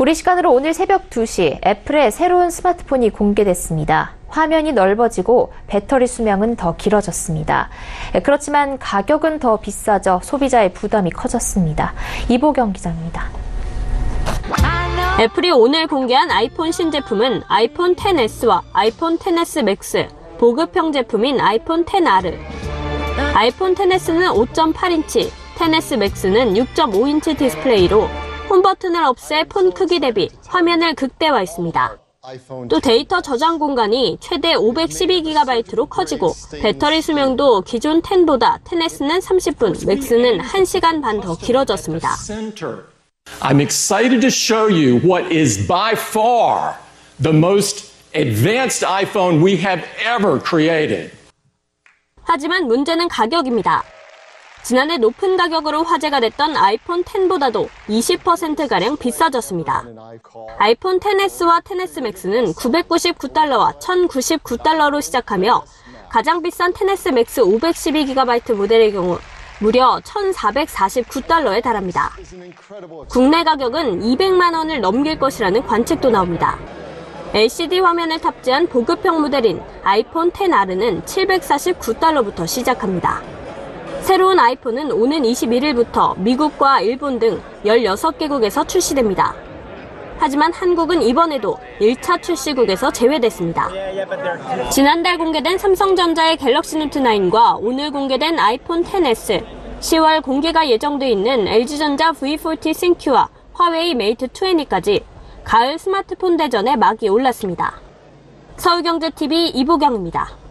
우리 시간으로 오늘 새벽 2시 애플의 새로운 스마트폰이 공개됐습니다. 화면이 넓어지고 배터리 수명은 더 길어졌습니다. 그렇지만 가격은 더 비싸져 소비자의 부담이 커졌습니다. 이보경 기자입니다. 애플이 오늘 공개한 아이폰 신제품은 아이폰 XS와 아이폰 XS 맥스, 보급형 제품인 아이폰 XR. 아이폰 XS는 5.8인치, XS 맥스는 6.5인치 디스플레이로 홈 버튼을 없애 폰 크기 대비 화면을 극대화했습니다. 또 데이터 저장 공간이 최대 512GB로 커지고 배터리 수명도 기존 10보다 10S는 30분, 맥스는 1시간 반 더 길어졌습니다. I'm excited to show you what is by far the most advanced iPhone we have ever created. 하지만 문제는 가격입니다. 지난해 높은 가격으로 화제가 됐던 아이폰 10보다도 20%가량 비싸졌습니다. 아이폰 10s와 10s max는 999달러와 1099달러로 시작하며 가장 비싼 10s max 512GB 모델의 경우 무려 1,449달러에 달합니다. 국내 가격은 200만 원을 넘길 것이라는 관측도 나옵니다. LCD 화면을 탑재한 보급형 모델인 아이폰 10R는 749달러부터 시작합니다. 새로운 아이폰은 오는 21일부터 미국과 일본 등 16개국에서 출시됩니다. 하지만 한국은 이번에도 1차 출시국에서 제외됐습니다. 지난달 공개된 삼성전자의 갤럭시 노트 9과 오늘 공개된 아이폰 10s, 10월 공개가 예정돼 있는 LG전자 V40 싱큐와 화웨이 메이트 20까지 가을 스마트폰 대전에 막이 올랐습니다. 서울경제TV 이보경입니다.